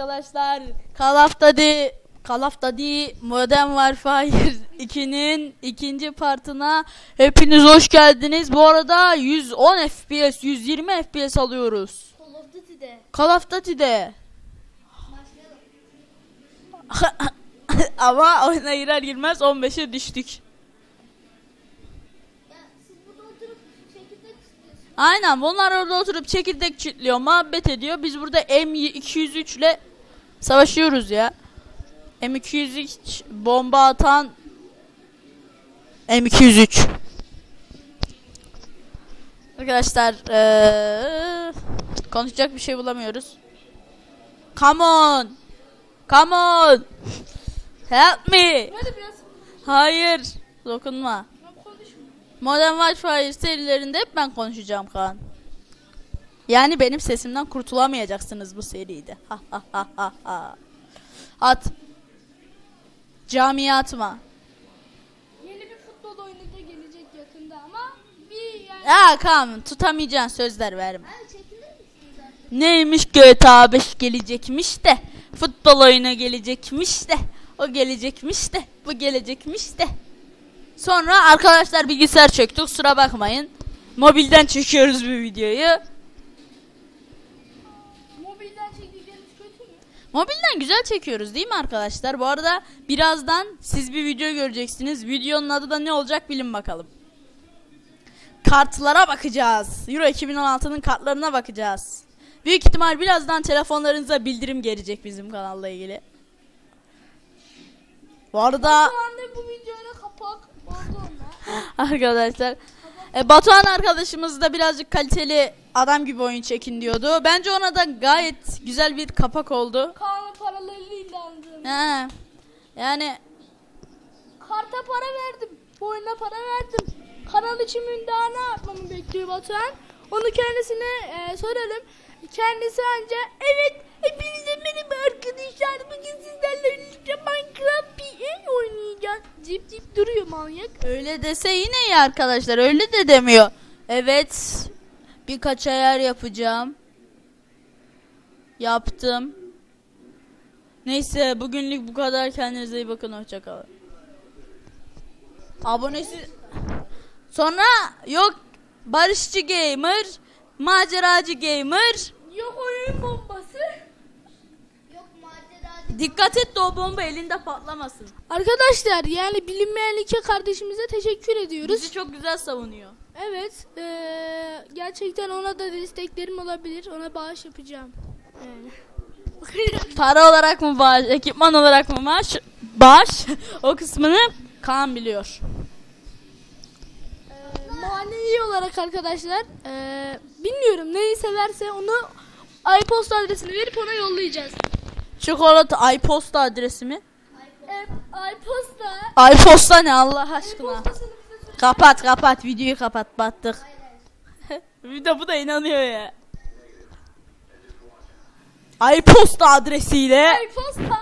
arkadaşlar. Call of Duty, Call of Duty Modern Warfare 2'nin ikinci partına hepiniz hoş geldiniz. Bu arada 110 FPS, 120 FPS alıyoruz. Call of Duty'de. Call of Duty'de. Ama oyuna girer girmez 15'e düştük. Aynen bunlar orada oturup çekirdek çitliyor, muhabbet ediyor. Biz burada M203 ile savaşıyoruz ya. M203 bomba atan M203. Arkadaşlar eee, konuşacak bir şey bulamıyoruz. Come on. Come on. Help me. Hayır. Dokunma. Modern Warfare serilerinde hep ben konuşacağım Kaan. Yani benim sesimden kurtulamayacaksınız bu seride. Ha ha ha ha ha. At. Camiye atma. Yeni bir futbol oyunu da gelecek yakında ama bir yani. Ya Kaan tutamayacaksın sözler verme. Abi? Neymiş GTA 5 gelecekmiş de. Futbol oyunu gelecekmiş de. O gelecekmiş de. Bu gelecekmiş de. Sonra arkadaşlar bilgisayar çöktü kusura bakmayın. Mobilden çekiyoruz bu videoyu. Mobilden çekeceğiniz kötü mü? Mobilden güzel çekiyoruz değil mi arkadaşlar? Bu arada birazdan siz bir video göreceksiniz. Videonun adı da ne olacak bilin bakalım. Kartlara bakacağız. Euro 2016'nın kartlarına bakacağız. Büyük ihtimal birazdan telefonlarınıza bildirim gelecek bizim kanalla ilgili. Bu arada Şu anda bu videoya kapak oldu onlar. arkadaşlar e, Batuhan arkadaşımız da birazcık kaliteli adam gibi oyun çekin diyordu. Bence ona da gayet güzel bir kapak oldu. Kaan'ın paralarıyla aldım. He. Yani Karta para verdim. Bu oyuna para verdim. Kanal için daha ne yapmamı bekliyor Batuhan? Onu kendisine e, soralım. Kendisi anca evet hepinize merhaba arkadaşlar. Bugün sizlerle birlikte Minecraft PN oynayacağız. Cip cip duruyor manyak. Öyle dese yine iyi arkadaşlar. Öyle de demiyor. Evet. Birkaç ayar yapacağım. Yaptım. Neyse bugünlük bu kadar. Kendinize iyi bakın. Hoşçakalın. Abonesi... Sonra yok Barışçı Gamer, Maceracı Gamer. Yok oyun bombası. Yok maceracı. Dikkat et de o bomba elinde patlamasın. Arkadaşlar yani bilinmeyen iki kardeşimize teşekkür ediyoruz. Bizi çok güzel savunuyor. Evet, eee, gerçekten ona da desteklerim olabilir. Ona bağış yapacağım. Yani. Para olarak mı bağış, ekipman olarak mı bağış? Bağış o kısmını Kaan biliyor. Eee, manevi olarak arkadaşlar, eee, bilmiyorum neyi severse onu iPost adresini verip ona yollayacağız. Çikolata iPosta adresi mi? E, iPosta. iPosta ne Allah aşkına? bize söyle. Kapat kapat videoyu kapat battık. Bir de bu da inanıyor ya. iPosta adresiyle iPosta.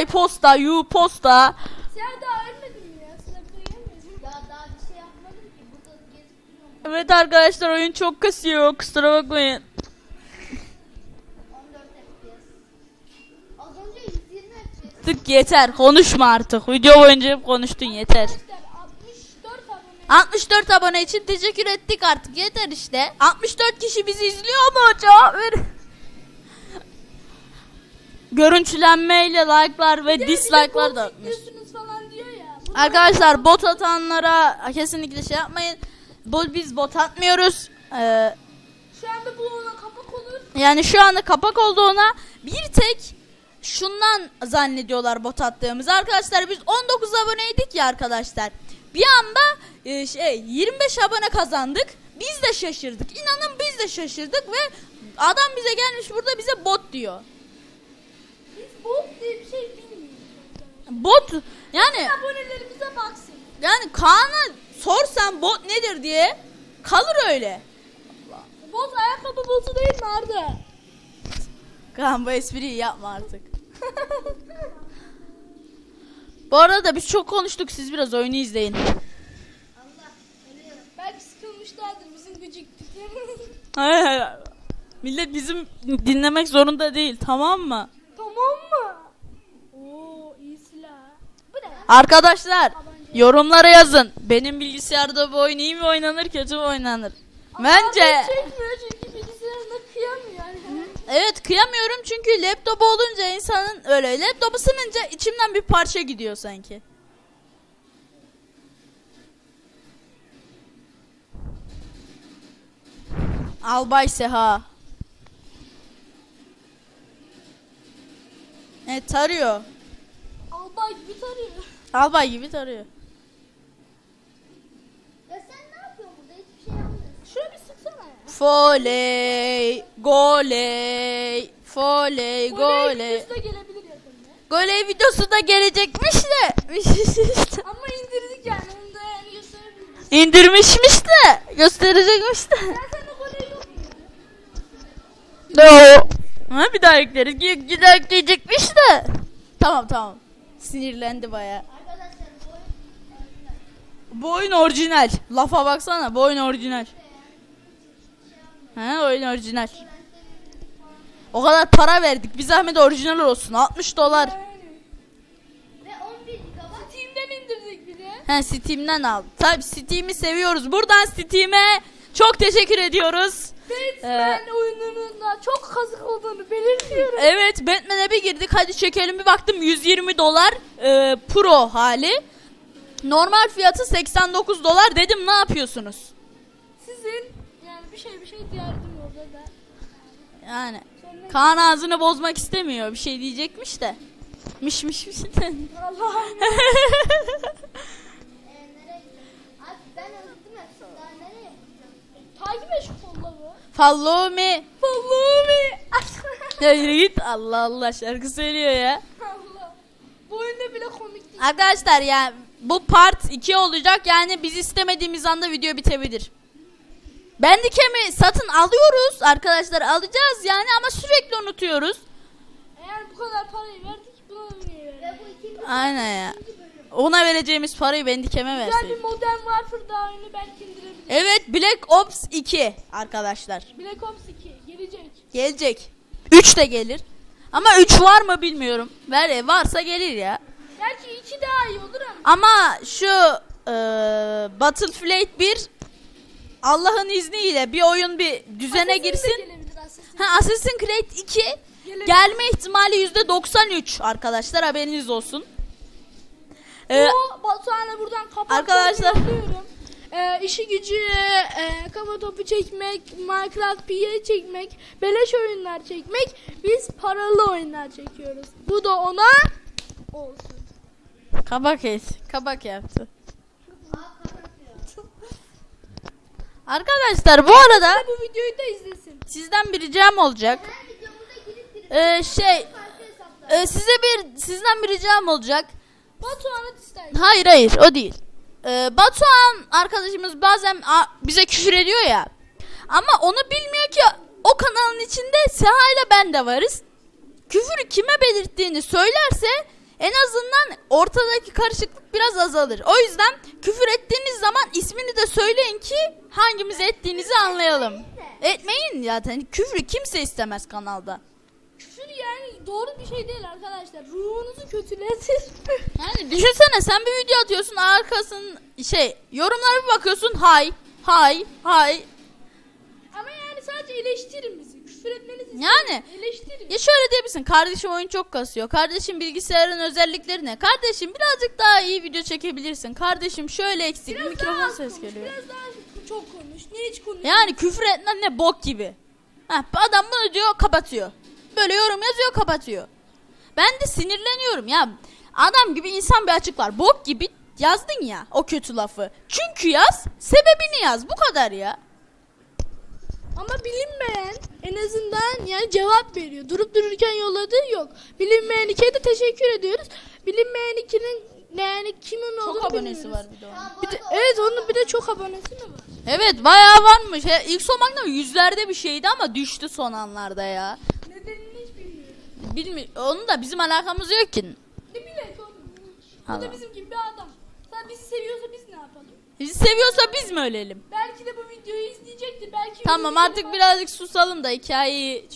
iPosta, U-Posta. Sen daha ölmedin mi ya? Sıra buraya gelmedin. Ya daha bir şey yapmadım ki. Burada gezip duruyorum. Evet arkadaşlar oyun çok kasıyor kusura bakmayın. 14 FPS. Az önce 120 FPS. Tık yeter konuşma artık. Video boyunca hep konuştun yeter. Arkadaşlar 64 abone. 64 abone için teşekkür ettik artık yeter işte. 64 kişi bizi izliyor mu? Cevap verin. Görüntülenmeyle like'lar ve dislike'lar da atmış. Arkadaşlar bot atanlara kesinlikle şey yapmayın. Bu biz bot atmıyoruz. Ee, Şu anda bu ona kapak olur. yani şu anda kapak olduğuna bir tek şundan zannediyorlar bot attığımızı. Arkadaşlar biz 19 aboneydik ya arkadaşlar. Bir anda e, şey 25 abone kazandık. Biz de şaşırdık. İnanın biz de şaşırdık ve adam bize gelmiş burada bize bot diyor. Biz bot diye bir şey bilmiyoruz. Bot yani Abonelerimize baksın. yani Kaan'a sorsan bot nedir diye kalır öyle. Bot ayakkabı botu değil mi Arda? Kaan bu espriyi yapma artık. Bu arada biz çok konuştuk siz biraz oyunu izleyin. Allah Belki bizim gıcıktıklarımız. Hayır hayır. Millet bizim dinlemek zorunda değil tamam mı? Tamam mı? Oo iyi silah. Bu ne? Arkadaşlar yorumlara yazın. Benim bilgisayarda bu oyun iyi mi oynanır kötü mü oynanır? Bence. Çekmiyor çünkü bilgisayarına kıyamıyor evet kıyamıyorum çünkü laptop olunca insanın öyle laptopu ısınınca içimden bir parça gidiyor sanki. Albay Seha. Evet tarıyor. Albay gibi tarıyor. Albay gibi tarıyor. Ya sen ne yapıyorsun burada? Hiçbir şey yapmıyorsun. Şöyle bir sıksana ya. Foley, goley, foley, goley. Goley da gelebilir yakında. Goley videosu da gelecekmiş de. Ama indirdik yani onu da yani gösterebiliriz. İndirmişmiş de. Gösterecekmiş de. Ben sende goley yok mu? No. Ha bir daha ekleriz. Gi- Gider ekleyecekmiş de. Tamam tamam. Sinirlendi baya. Arkadaşlar bu oyun Bu oyun orijinal. Lafa baksana bu oyun orijinal. Ha oyun orijinal. O kadar para verdik. Bir zahmet orijinal olsun. 60 dolar. ve 11 GB Steam'den indirdik bir de. He Steam'den al. Tabi Steam'i seviyoruz. Buradan Steam'e çok teşekkür ediyoruz. Batman oyununun da çok kazık olduğunu belirtiyorum. Evet Batman'e bir girdik. Hadi çekelim bir baktım 120 dolar e, pro hali. Normal fiyatı 89 dolar. Dedim ne yapıyorsunuz? Sizin bir şey bir şey yardım orada da. Yani Sonra Kaan ağzını bozmak istemiyor. Bir şey diyecekmiş de. Miş miş miş. Allah'ım. e. Daha nereye yapacağım? Takip et şu. Follow me. Follow me. Ya yürü git. Allah Allah şarkı söylüyor ya. Allah. Bu oyunda bile komik değil. Arkadaşlar ya bu part 2 olacak. Yani biz istemediğimiz anda video bitebilir. Bandicam'i satın alıyoruz arkadaşlar alacağız yani ama sürekli unutuyoruz. Eğer bu kadar parayı verdik buna? Ve bu Aynen ya. Ona vereceğimiz parayı Bandicam'e Güzel bir verseydik. Modern Warfare daha oyunu belki indirebiliriz. Evet Black Ops 2 arkadaşlar. Black Ops 2 gelecek. Gelecek. 3 de gelir. Ama 3 var mı bilmiyorum. Ver varsa gelir ya. Belki 2 daha iyi olur ama. Ama şu e, Battlefield 1 Allah'ın izniyle bir oyun bir düzene Assassin girsin. Assassin. Ha Assassin's Creed 2 Gelebilir. gelme ihtimali %93 arkadaşlar haberiniz olsun. Ee, Bu Batuhan'a buradan kapat. Arkadaşlar. Ee, işi gücü e, kafa topu çekmek, Minecraft PA çekmek, beleş oyunlar çekmek. Biz paralı oyunlar çekiyoruz. Bu da ona olsun. kabak et. Kabak yaptı. Arkadaşlar bu arada Bu videoyu da izlesin. sizden bir ricam olacak. Ee, şey e, size bir sizden bir ricam olacak. Batuhan'a dislike. Hayır hayır o değil. Ee, Batuhan arkadaşımız bazen a- bize küfür ediyor ya. Ama onu bilmiyor ki o kanalın içinde Seha ile ben de varız. Küfürü kime belirttiğini söylerse en azından ortadaki karışıklık biraz azalır. O yüzden küfür ettiğiniz zaman ismini de söyleyin ki hangimiz ettiğinizi anlayalım. Etmeyin zaten. Küfrü kimse istemez kanalda. Küfür yani doğru bir şey değil arkadaşlar. Ruhunuzu kötületir. Yani düşünsene sen bir video atıyorsun arkasın şey yorumlara bir bakıyorsun hay hay hay Ama yani sadece eleştirin bizi. Küfür etmenizi istemiyorum. Yani. Eleştirin. ya şöyle diyebilirsin kardeşim oyun çok kasıyor kardeşim bilgisayarın özellikleri ne kardeşim birazcık daha iyi video çekebilirsin kardeşim şöyle eksik Biraz mikrofon daha az ses konuş, geliyor Biraz daha çok konuş. Niye hiç konuş? yani küfür etmen ne bok gibi Heh, adam bunu diyor kapatıyor böyle yorum yazıyor kapatıyor ben de sinirleniyorum ya adam gibi insan bir açık var bok gibi yazdın ya o kötü lafı çünkü yaz sebebini yaz bu kadar ya Ama bilinmeyen en azından yani cevap veriyor. Durup dururken yolladığı yok. Bilinmeyen ikiye de teşekkür ediyoruz. Bilinmeyen ikinin yani kimin olduğunu Çok abonesi bilmiyoruz. var bir de onun. Bu Bir de, evet onun bir de çok abonesi mi var? Evet bayağı varmış. He, ilk son baktığımda yüzlerde bir şeydi ama düştü son anlarda ya. Nedenini hiç bilmiyorum. Bilmi onun da bizim alakamız yok ki. Ne bilek oğlum. O Allah. da bizim gibi bir adam. Sen bizi seviyorsa biz ne yapalım? Bizi seviyorsa biz mi ölelim? Belki de bu videoyu izleyecektir. Belki Tamam biri artık birazcık susalım da hikayeyi